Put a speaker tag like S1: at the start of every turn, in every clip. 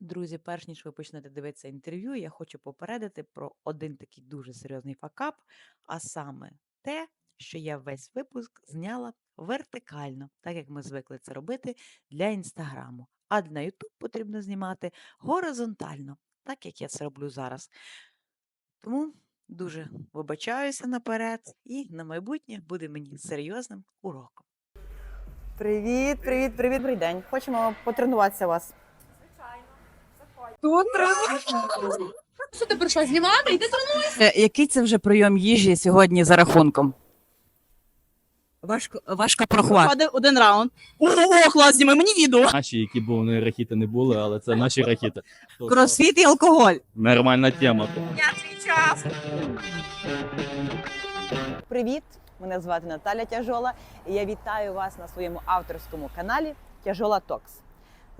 S1: Друзі, перш ніж ви почнете дивитися інтерв'ю, я хочу попередити про один такий дуже серйозний факап, а саме те, що я весь випуск зняла вертикально, так як ми звикли це робити для інстаграму. А на YouTube потрібно знімати горизонтально, так як я це роблю зараз. Тому дуже вибачаюся наперед, і на майбутнє буде мені серйозним уроком.
S2: Привіт, привіт, привіт, добрий день. Хочемо потренуватися вас.
S3: Тут Що ти прийшла знімати? Йди
S1: Е, Який це вже прийом їжі сьогодні за рахунком? Важко, важко прохват.
S3: Один, один раунд. О, клас, зніми мені відео.
S4: Наші, які були вони рахіти не були, але це наші рахіти. То-
S1: Кросфіт і алкоголь.
S4: Нормальна тема.
S3: Я твій час.
S2: Привіт! Мене звати Наталя Тяжола, і я вітаю вас на своєму авторському каналі Тяжола Токс.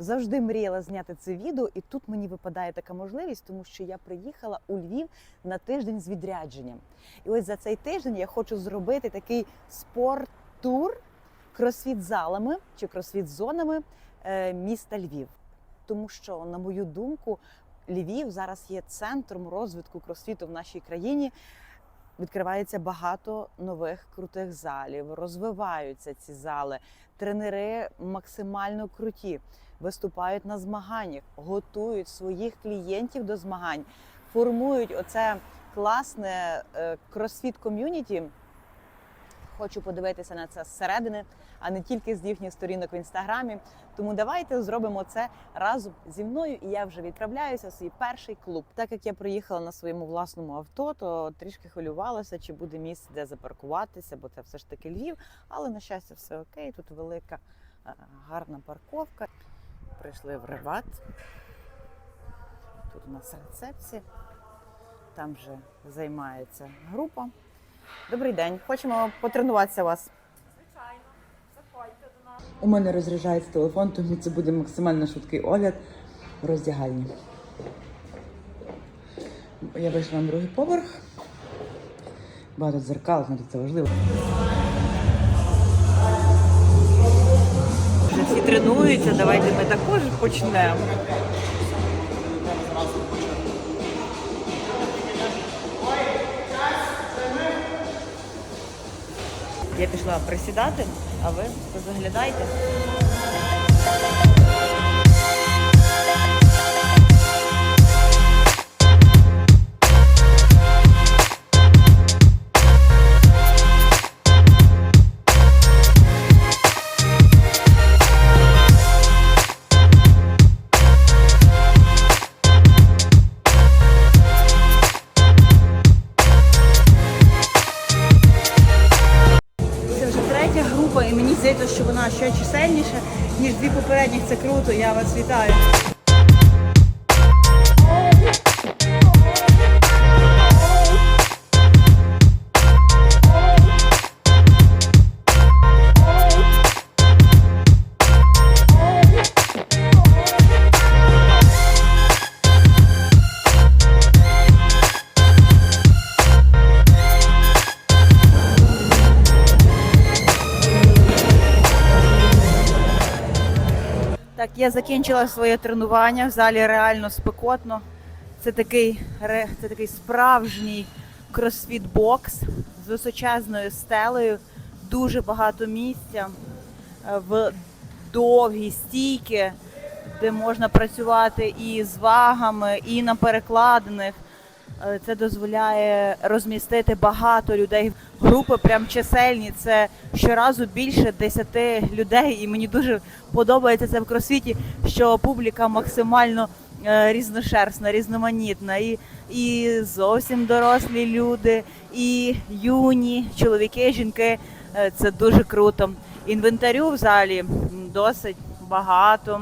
S2: Завжди мріяла зняти це відео, і тут мені випадає така можливість, тому що я приїхала у Львів на тиждень з відрядженням. І ось за цей тиждень я хочу зробити такий спорт-тур кросфіт-залами чи кросфіт-зонами е, міста Львів. Тому що, на мою думку, Львів зараз є центром розвитку кросфіту в нашій країні. Відкривається багато нових крутих залів, розвиваються ці зали. Тренери максимально круті, виступають на змаганнях, готують своїх клієнтів до змагань, формують оце класне е, кросфіт ком'юніті. Хочу подивитися на це зсередини, а не тільки з їхніх сторінок в інстаграмі. Тому давайте зробимо це разом зі мною. І я вже відправляюся в свій перший клуб. Так як я приїхала на своєму власному авто, то трішки хвилювалася, чи буде місце, де запаркуватися, бо це все ж таки Львів. Але на щастя, все окей. Тут велика е, гарна парковка. Прийшли в Реват. Тут у нас рецепція. Там вже займається група. Добрий день, хочемо потренуватися вас. У мене розряджається телефон, тому це буде максимально швидкий огляд в роздягальні. Я вийшла на другий поверх. Багато дзеркал, знаєте, це важливо. Всі тренуються, давайте ми також почнемо. Я пішла присідати, а ви заглядайте. Здається, що вона ще чисельніша, ніж дві попередніх. Це круто. Я вас вітаю. Я закінчила своє тренування. В залі реально спекотно. Це такий, це такий справжній кросфіт-бокс з височезною стелею, дуже багато місця е, в довгі стійки, де можна працювати і з вагами, і на перекладених. Е, Це дозволяє розмістити багато людей. Групи прям чисельні. Це щоразу більше 10 людей. І мені дуже подобається це в кросфіті, що публіка максимально е, різношерстна, різноманітна. І, і зовсім дорослі люди, і юні чоловіки, жінки. Е, Це дуже круто. Інвентарю в залі досить багато.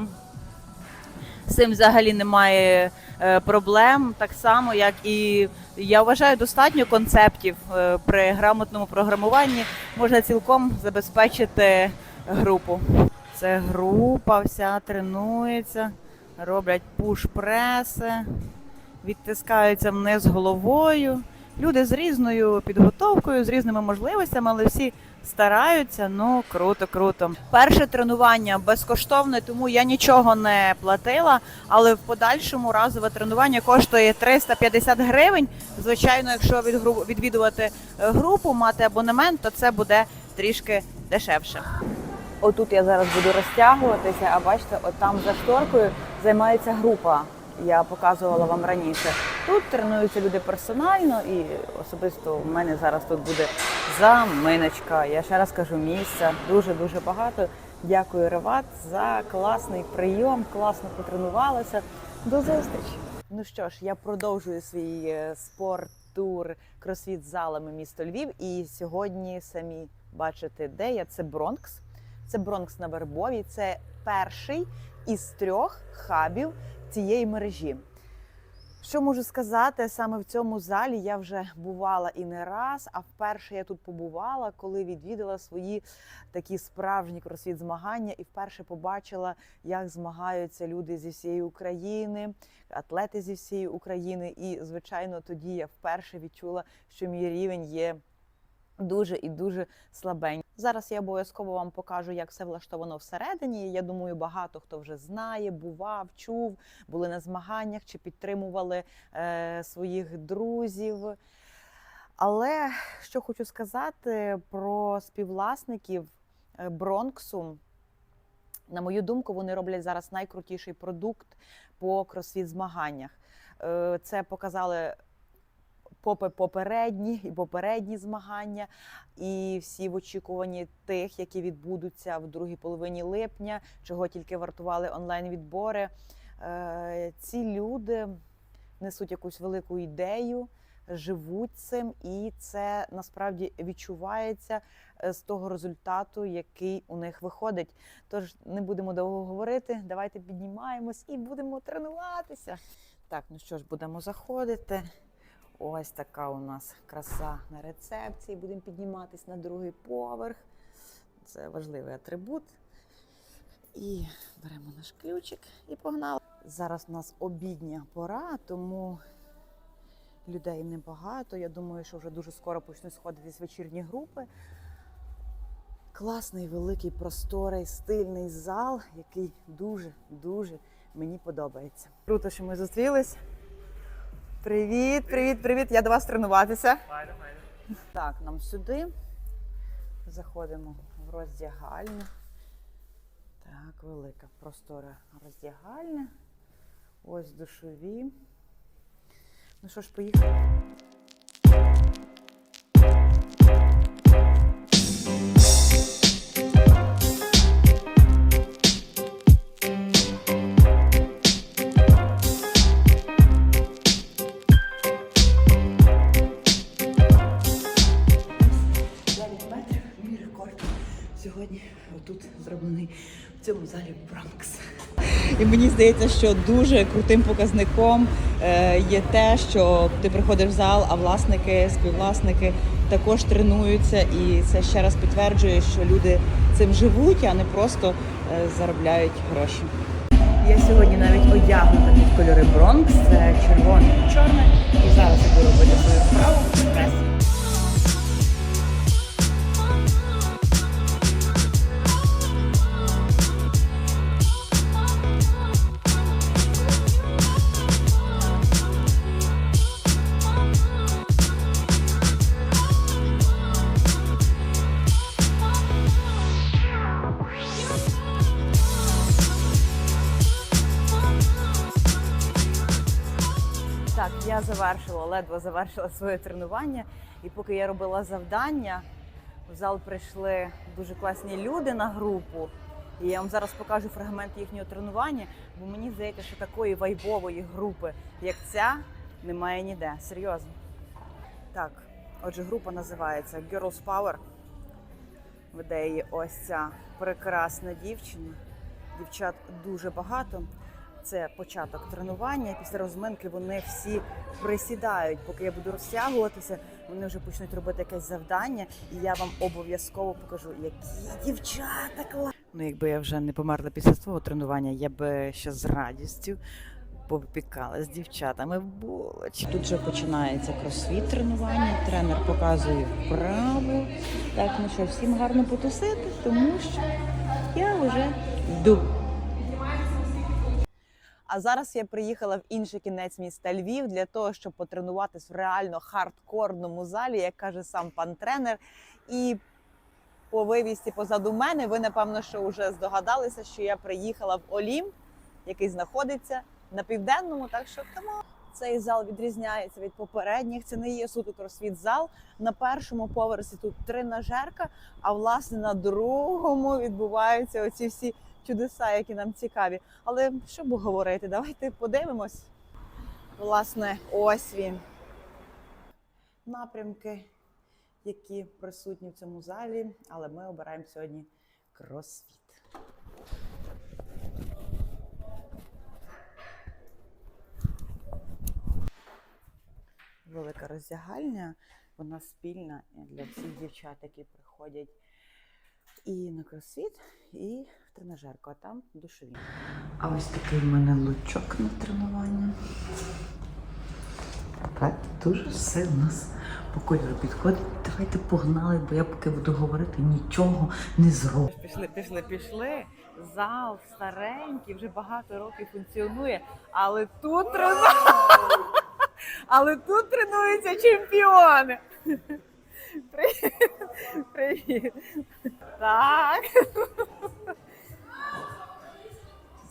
S2: Цим взагалі немає е, проблем, так само як і я вважаю, достатньо концептів е, при грамотному програмуванні можна цілком забезпечити групу. Це група, вся тренується, роблять пуш-преси, відтискаються вниз головою, Люди з різною підготовкою, з різними можливостями, але всі стараються. Ну круто, круто. Перше тренування безкоштовне, тому я нічого не платила. Але в подальшому разове тренування коштує 350 гривень. Звичайно, якщо відвідувати е, групу, мати абонемент, то це буде трішки дешевше. Отут я зараз буду розтягуватися, а бачите, от там за шторкою займається група. Я показувала вам раніше. Тут тренуються люди персонально, і особисто в мене зараз тут буде заминочка. Я ще раз кажу, місця дуже дуже багато. Дякую, Реват, за класний прийом, класно потренувалася. До зустрічі! Ну що ж, я продовжую свій е, спорт-тур кросфіт залами місто Львів. І сьогодні самі бачите, де я. Це Бронкс. Це Бронкс на Вербовій. Це перший із трьох хабів цієї мережі. Що можу сказати, саме в цьому залі я вже бувала і не раз, а вперше я тут побувала, коли відвідала свої такі справжні кросфіт змагання і вперше побачила, як змагаються люди зі всієї України, атлети зі всієї України. І, звичайно, тоді я вперше відчула, що мій рівень є дуже і дуже слабенький. Зараз я обов'язково вам покажу, як все влаштовано всередині. Я думаю, багато хто вже знає, бував, чув, були на змаганнях чи підтримували е, своїх друзів. Але що хочу сказати про співвласників е, Бронксу. На мою думку, вони роблять зараз найкрутіший продукт по кросфіт змаганнях. Е, Це показали попередні і попередні змагання, і всі в очікуванні тих, які відбудуться в другій половині липня, чого тільки вартували онлайн-відбори. Е, Ці люди несуть якусь велику ідею, живуть цим, і це насправді відчувається е, з того результату, який у них виходить. Тож не будемо довго говорити. Давайте піднімаємось і будемо тренуватися. Так, ну що ж, будемо заходити. Ось така у нас краса на рецепції. Будемо підніматись на другий поверх. Це важливий атрибут. І беремо наш ключик і погнали. Зараз у нас обідня пора, тому людей небагато. Я думаю, що вже дуже скоро почнуть сходитись вечірні групи. Класний, великий, просторий, стильний зал, який дуже-дуже мені подобається. Круто, що ми зустрілись. Привіт, привіт, привіт. Я до вас тренуватися. Так, нам сюди. Заходимо в роздягальню. Так, велика простора роздягальня. Ось душові. Ну що ж, поїхали. І мені здається, що дуже крутим показником е, є те, що ти приходиш в зал, а власники, співвласники також тренуються, і це ще раз підтверджує, що люди цим живуть, а не просто е, заробляють гроші. Я сьогодні навіть одягнута під кольори Бронкс, це червоне і чорне. І зараз я буду робити свою справу. Ледве завершила своє тренування. І поки я робила завдання, в зал прийшли дуже класні люди на групу. І я вам зараз покажу фрагмент їхнього тренування, бо мені здається, що такої вайбової групи, як ця, немає ніде. Серйозно. Так, отже, група називається Girls Power. Веде її ось ця прекрасна дівчина. Дівчат дуже багато. Це початок тренування. Після розминки вони всі присідають. Поки я буду розтягуватися, вони вже почнуть робити якесь завдання, і я вам обов'язково покажу, які дівчата класні. Ну, якби я вже не померла після свого тренування, я би ще з радістю
S1: повипікали з дівчатами булочки. Тут вже починається кросфіт тренування. Тренер показує вправу. Так, ну що, всім гарно потусити, тому що я вже йду.
S2: А зараз я приїхала в інший кінець міста Львів для того, щоб потренуватись в реально хардкорному залі, як каже сам пан тренер. І по вивісті позаду мене ви, напевно, що вже здогадалися, що я приїхала в Олімп, який знаходиться на південному. Так що тому цей зал відрізняється від попередніх. Це не є суто кросфіт зал. На першому поверсі тут тренажерка, а власне на другому відбуваються оці всі чудеса, які нам цікаві. Але що б говорити, давайте подивимось. Власне, ось він. Напрямки, які присутні в цьому залі, але ми обираємо сьогодні кросфіт. Велика роздягальня, вона спільна для всіх дівчат, які приходять і на кросфіт, і в тренажерку, а там душові.
S1: А ось такий в мене лучок на тренування. Так, дуже все у нас по кольору підходить. Давайте погнали, бо я поки буду говорити, нічого не зроблю.
S2: Пішли, пішли, пішли. Зал старенький, вже багато років функціонує, але тут трену- але тут тренуються чемпіони. Привіт. Привіт. Так.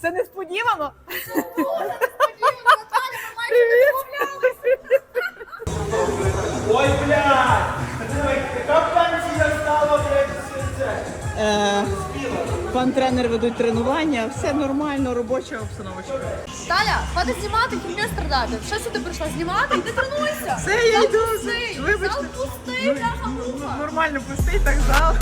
S2: Це несподівано. Це несподівано! Так, ми майже не мовлялися! Ой, Е, Пан тренер ведуть тренування, все нормально, робоча обстановочка.
S3: Таля, треба знімати, хімня страдати. Що сюди прийшла знімати? Іди тренуйся.
S2: Все, я йду. Вибачте.
S3: зал пустий, бляха муха.
S2: Нормально пустий так зал.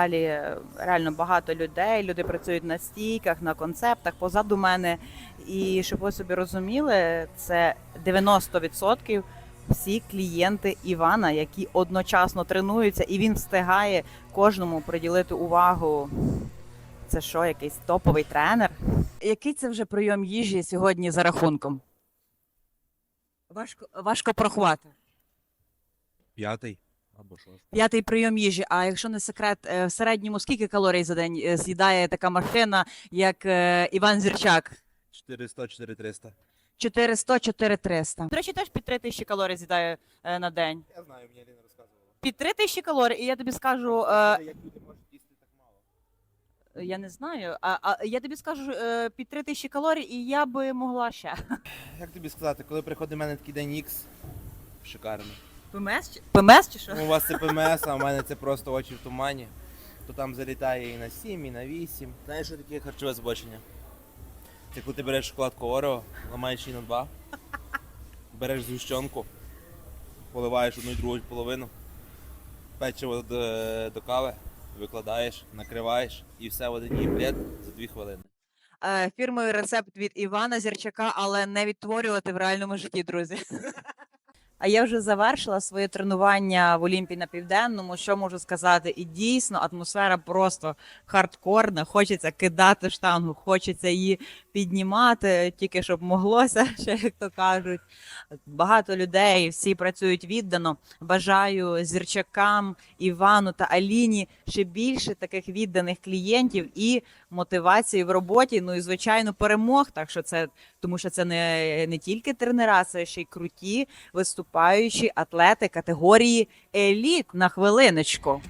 S2: Залі е, реально багато людей. Люди працюють на стійках, на концептах позаду мене. І щоб ви собі розуміли, це 90% всі клієнти Івана, які одночасно тренуються, і він встигає кожному приділити увагу. Це що, якийсь топовий тренер? Який це вже прийом їжі сьогодні за рахунком? Важко, важко порахувати.
S4: П'ятий або шостий.
S1: П'ятий прийом їжі. А якщо не секрет, е, в середньому скільки калорій за день е, з'їдає така машина, як е, Іван Зірчак?
S4: 400 4300
S1: 400-4300. До речі, теж під 3 тисячі калорій з'їдає е, на день.
S4: Я знаю, мені Аліна розказувала.
S1: Під 3 тисячі калорій, і я тобі скажу, е,
S4: Як люди можуть їсти так мало?
S1: я не знаю, а, а я тобі скажу е, під 3 тисячі калорій, і я би могла ще.
S5: Як тобі сказати, коли приходить в мене такий день Ікс, шикарний.
S1: ПМС чи, ПМС чи що?
S5: Ну, у вас це ПМС, а у мене це просто очі в тумані. То там залітає і на 7, і на 8. Знаєш, що таке харчове збочення? Це коли ти береш шоколадку Орео, ламаєш її на два, береш згущенку, поливаєш одну і другу половину, печиво до, до кави, викладаєш, накриваєш і все в один плед за 2 хвилини.
S1: Е, фірмовий рецепт від Івана Зірчака, але не відтворювати в реальному житті, друзі. А я вже завершила своє тренування в Олімпі на південному. Що можу сказати? І дійсно атмосфера просто хардкорна. Хочеться кидати штангу, хочеться її піднімати, тільки щоб моглося, ще як то кажуть. Багато людей, всі працюють віддано. Бажаю зірчакам, Івану та Аліні ще більше таких відданих клієнтів і мотивації в роботі. Ну і звичайно перемог. Так що це тому, що це не, не тільки тренера, це ще й круті виступаючі атлети категорії еліт на хвилиночку.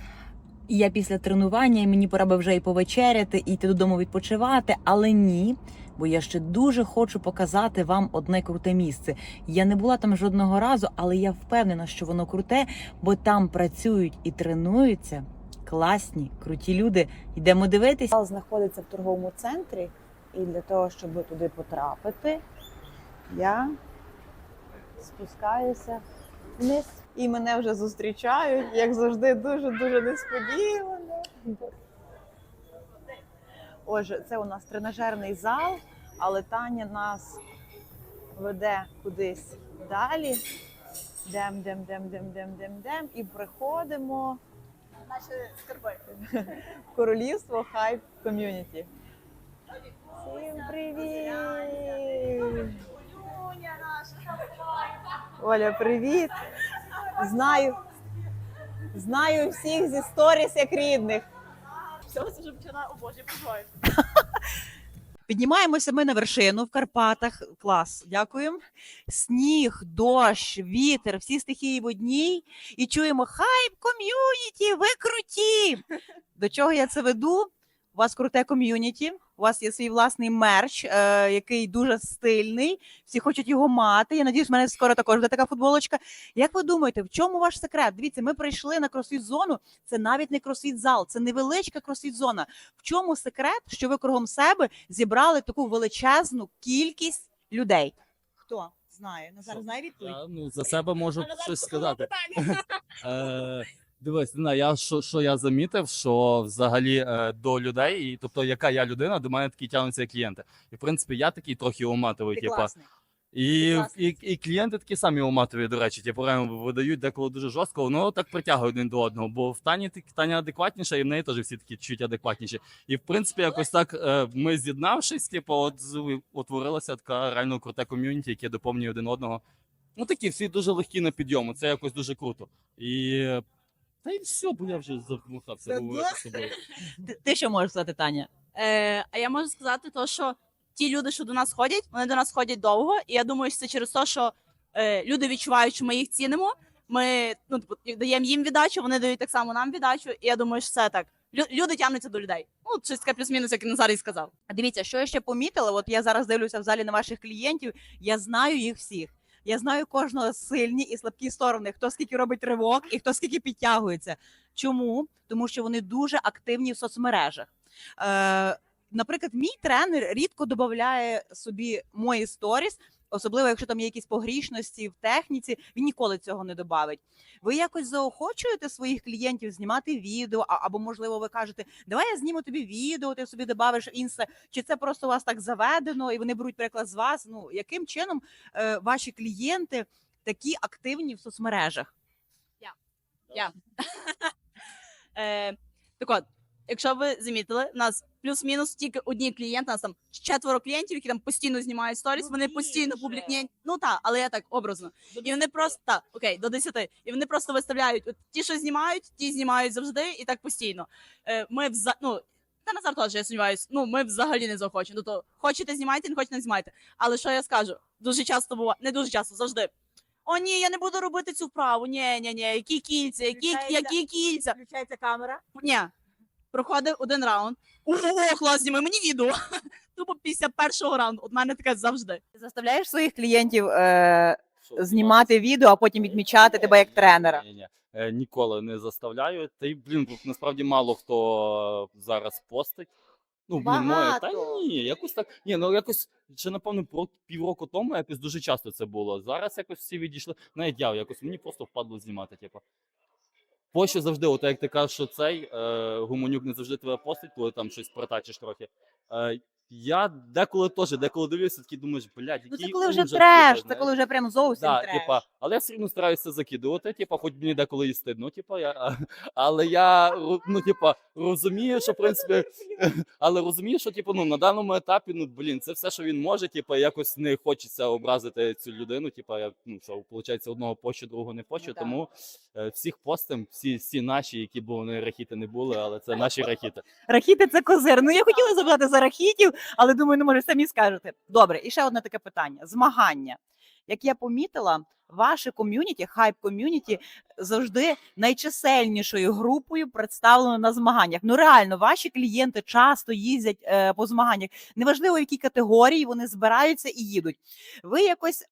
S2: я після тренування, і мені пора би вже і повечеряти, і йти додому відпочивати. Але ні, бо я ще дуже хочу показати вам одне круте місце. Я не була там жодного разу, але я впевнена, що воно круте, бо там працюють і тренуються класні, круті люди. Йдемо дивитися. Зал знаходиться в торговому центрі, і для того, щоб туди потрапити, я спускаюся вниз. І мене вже зустрічають, як завжди, дуже дуже несподівано. Отже, це у нас тренажерний зал, але Таня нас веде кудись далі. Дем, дем, дем, дем, дем, дем, дем. І приходимо
S3: Наші скарби.
S2: в королівство Хайп Ком'юніті. Всім привіт! Оля, привіт! Знаю. Знаю всіх зі сторіс як рідних.
S3: Все, вже починає, о боже, пожой.
S1: Піднімаємося ми на вершину в Карпатах. Клас, дякуємо. Сніг, дощ, вітер, всі стихії в одній. І чуємо хайп ком'юніті, ви круті. До чого я це веду? У вас круте ком'юніті, у вас є свій власний мерч, е, який дуже стильний. Всі хочуть його мати. Я надіюсь, в мене скоро також буде така футболочка. Як ви думаєте, в чому ваш секрет? Дивіться, ми прийшли на кросфіт зону. Це навіть не кросфіт зал, це невеличка кросфіт зона. В чому секрет, що ви кругом себе зібрали таку величезну кількість людей? Хто знає? Назар знає відповідь?
S4: Я, ну, за себе можу щось сказати. Е, дивись, не знаю, я що, що я замітив, що взагалі е, до людей, і тобто, яка я людина, до мене такі тягнуться клієнти. І в принципі, я такий трохи уматовий,
S1: Ти
S4: типа.
S1: класний.
S4: І, і, і клієнти такі самі уматові, до речі, типу, реально видають деколи дуже жорстко, воно так притягує один до одного. Бо в Тані так- Таня адекватніша, і в неї теж всі такі чуть адекватніші. І в принципі, якось так е, ми з'єднавшись, типу, от з- утворилася така реально круте ком'юніті, яке доповнює один одного. Ну такі всі дуже легкі на підйому. Це якось дуже круто. І та й все, бо я вже замухався
S1: Це
S4: говорити з собою.
S1: Ти, ти що можеш сказати, Таня?
S3: Е, а я можу сказати, то, що ті люди, що до нас ходять, вони до нас ходять довго, і я думаю, що це через те, що е, люди відчувають, що ми їх цінимо. Ми ну, типу, даємо їм віддачу, вони дають так само нам віддачу, і я думаю, що це так. Лю- люди тягнуться до людей. Ну, щось таке плюс-мінус, як Назарій сказав.
S1: А Дивіться, що я ще помітила. От я зараз дивлюся в залі на ваших клієнтів. Я знаю їх всіх. Я знаю кожного сильні і слабкі сторони, хто скільки робить ривок і хто скільки підтягується. Чому? Тому що вони дуже активні в соцмережах. Е, наприклад, мій тренер рідко додає собі мої сторіс, особливо якщо там є якісь погрішності в техніці, він ніколи цього не додавить. Ви якось заохочуєте своїх клієнтів знімати відео, або, можливо, ви кажете, давай я зніму тобі відео, ти собі додавиш в інста, чи це просто у вас так заведено, і вони беруть приклад з вас. Ну яким чином е, ваші клієнти такі активні в соцмережах?
S3: Я. Е, так от, якщо ви замітили, у нас плюс-мінус тільки одні клієнти, у нас там четверо клієнтів, які там постійно знімають сторіс,
S1: Ну,
S3: вони постійно публікні. Ну так, але я так образно. І вони просто так, окей, до 10. І вони просто виставляють от, ті, що знімають, ті знімають завжди, і так постійно. Е, ми вза... ну, та Назар теж, я сумніваюсь, ну ми взагалі не захочемо. Тобто, хочете знімайте, не хочете не знімайте. Але що я скажу? Дуже часто буває, не дуже часто, завжди. О, ні, я не буду робити цю вправу. Ні, ні, ні, які кільця, які,
S1: Включається-
S3: які кільця.
S1: Включається камера.
S3: Ні. Проходив один раунд. Ого, клас, зніми мені відео. Тупо після першого раунду. От мене таке завжди.
S2: Ти заставляєш своїх клієнтів е, знімати відео, а потім відмічати тебе як тренера.
S4: Ні, ні, Е, ніколи не заставляю. Та й блін, бо насправді мало хто зараз постить. Ну, блін, моє, та
S2: Багато.
S4: ні, якось так. Ні, ну якось ще напевно про півроку тому якось дуже часто це було. Зараз якось всі відійшли. Навіть я якось мені просто впадло знімати. Типу. Пощо завжди, от як ти кажеш, що цей е, гуманюк не завжди тебе постить, коли там щось протачиш трохи. Е, я деколи теж, деколи дивлюся, такий думаєш, блядь,
S2: Ну це коли вже
S4: ужас,
S2: треш,
S4: типу,
S2: це коли вже прям зовсім
S4: Да,
S2: треш.
S4: типа, але я все одно стараюся закидувати, типа, хоч мені деколи і стидно, типа, я, але я ну, типа, розумію, що в принципі, але розумію, що типу, ну, на даному етапі, ну блін, це все, що він може, типа, якось не хочеться образити цю людину. Типа, я ну що, виходить, одного пощу, другого не пощу.
S2: Ну,
S4: тому е, всіх постим, всі, всі наші, які б вони рахіти не були, але це наші рахіти.
S2: Рахіти це козир. Ну я хотіла запитати за рахітів, але думаю, ну може самі скажете. Добре, і ще одне таке питання: змагання. як я помітила, ваше ком'юніті, хайп ком'юніті завжди найчисельнішою групою представлено на змаганнях. Ну реально, ваші клієнти часто їздять е, по змаганнях. Неважливо, в якій категорії вони збираються і їдуть. Ви якось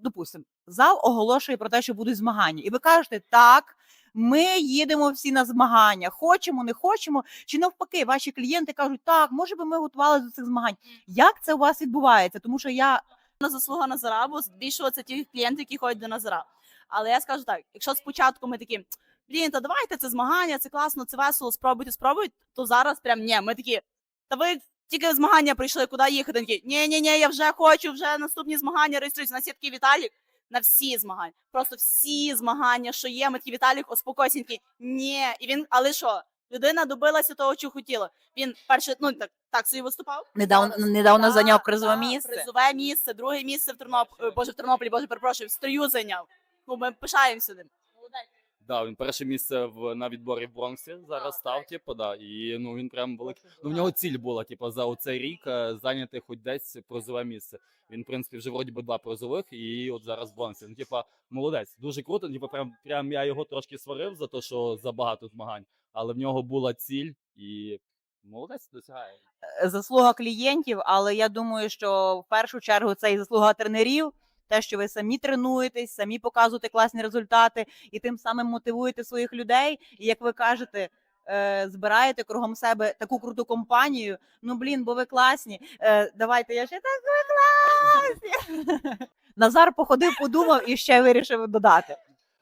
S2: допустимо, зал оголошує про те, що будуть змагання, і ви кажете, так. Ми їдемо всі на змагання, хочемо, не хочемо. Чи навпаки, ваші клієнти кажуть, так, може би ми готувалися до цих змагань. Як це у вас відбувається? Тому що я
S3: на заслуга Назара, бо збільшували це ті клієнти, які ходять до Назара. Але я скажу так: якщо спочатку ми такі, блін, та давайте це змагання, це класно, це весело, спробуйте, спробуйте, то зараз прям ні, ми такі, та ви тільки змагання прийшли, куди їхати? Ні, ні, ні, я вже хочу, вже наступні змагання реєструються. У нас є такий Віталік на всі змагання. Просто всі змагання, що є, ми такі Віталік, успокойся, він ні. І він, але що? Людина добилася того, що хотіла. Він перше, ну так, так собі виступав.
S2: недавно
S3: Зараз-
S2: недавно
S3: Да,
S2: зайняв призове
S3: да,
S2: місце.
S3: Призове місце, друге місце в Тернополі, боже, в Тернополі, боже, перепрошую, в строю зайняв. Ну, ми пишаємося ним.
S4: Да, він перше місце в на відборі в Бронксі зараз став, типу, да. І ну він прям великий. Ну в нього ціль була, типу, за оцей рік е, зайняти хоч десь призове місце. Він, в принципі, вже вроді би два призових, і от зараз в Бронксі. Ну, типа, молодець, дуже круто. Типу, прям прям я його трошки сварив за те, що забагато змагань, але в нього була ціль і молодець досягає.
S2: Е, заслуга клієнтів, але я думаю, що в першу чергу це і заслуга тренерів. Те, що ви самі тренуєтесь, самі показуєте класні результати і тим самим мотивуєте своїх людей. І як ви кажете, е, збираєте кругом себе таку круту компанію. Ну блін, бо ви класні. Е, давайте я ще так ви класні. Назар походив, подумав і ще вирішив додати.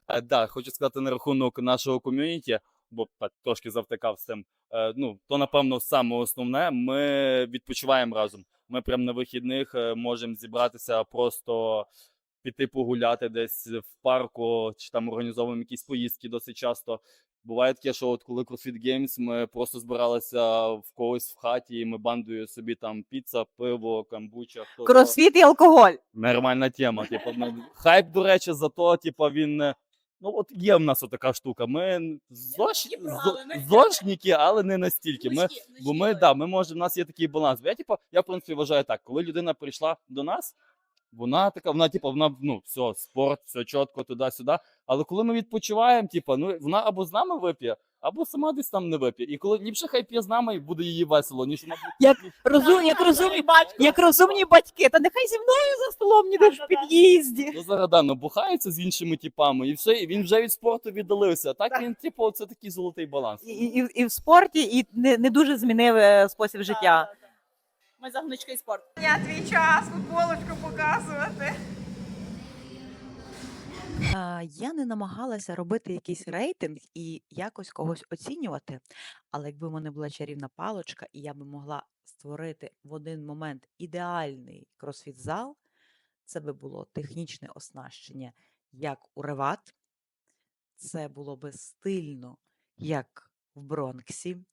S4: Е, да, хочу сказати на рахунок нашого ком'юніті, бо так трошки завтикав з цим. Е, ну, то напевно саме основне. Ми відпочиваємо разом. Ми прямо на вихідних е, можемо зібратися, просто піти погуляти десь в парку, чи там організовуємо якісь поїздки досить часто. Буває таке, що от коли CrossFit Games, ми просто збиралися в когось в хаті, і ми бандою собі там піца, пиво, камбуча. хто.
S2: Кросфіт і алкоголь.
S4: Нормальна тема. Типу, ну, хайп, до речі, за то, типу, він. Ну, от є в нас така штука. Ми зош... зошники, але не настільки. Ми, бо ми, да, ми можемо, в нас є такий баланс. Бо Я, типу, я, в принципі, вважаю так, коли людина прийшла до нас, вона така, вона, типу, вона, ну, все, спорт, все чітко, туди-сюди. Але коли ми відпочиваємо, типу, ну, вона або з нами вип'є, або сама десь там не вип'є. І коли ліпше хай п'є з нами і буде її весело, ніж вона буде
S2: Як розум, як розумні як розумні батьки, та нехай зі мною за столом ніде ж в під'їзді.
S4: Ну, зараз да, набухається з іншими типами, і все, і він вже від спорту віддалився. А так він, типу, це такий золотий баланс.
S2: І, і, і в спорті, і не, не дуже змінив е, спосіб життя.
S3: Ми за гнучкий спорт.
S2: Я твій час футболочку показувати.
S1: А, Я не намагалася робити якийсь рейтинг і якось когось оцінювати. Але якби в мене була чарівна палочка, і я би могла створити в один момент ідеальний кросфіт-зал, це би було технічне оснащення, як у Реват, це було би стильно, як в Бронксі.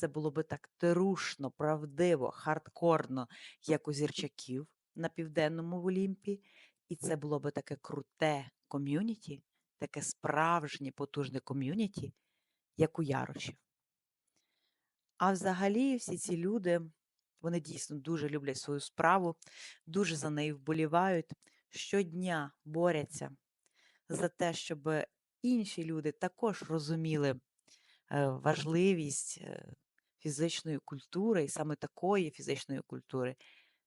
S1: Це було би так трушно, правдиво, хардкорно, як у зірчаків на південному Олімпі. І це було би таке круте ком'юніті, таке справжнє потужне ком'юніті, як у Ярошів. А взагалі, всі ці люди, вони дійсно дуже люблять свою справу, дуже за неї вболівають, щодня борються за те, щоб інші люди також розуміли е, важливість е, фізичної культури і саме такої фізичної культури.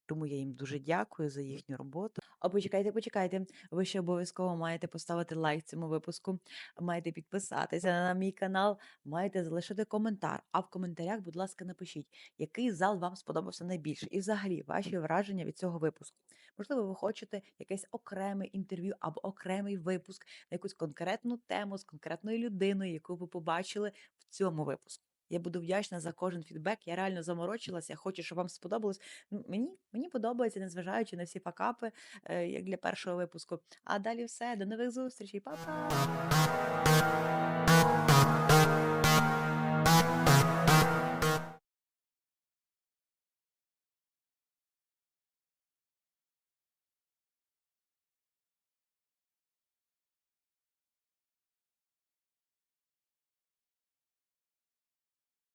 S1: Тому я їм дуже дякую за їхню роботу. А почекайте, почекайте. Ви ще обов'язково маєте поставити лайк цьому випуску, маєте підписатися на мій канал, маєте залишити коментар. А в коментарях, будь ласка, напишіть, який зал вам сподобався найбільше, і взагалі ваші враження від цього випуску. Можливо, ви хочете якесь окреме інтерв'ю або окремий випуск на якусь конкретну тему з конкретною людиною, яку ви побачили в цьому випуску. Я буду вдячна за кожен фідбек. Я реально заморочилася. Я хочу, щоб вам сподобалось. Мені, мені подобається, незважаючи на всі факапи, е, як для першого випуску. А далі все. До нових зустрічей. Па-па!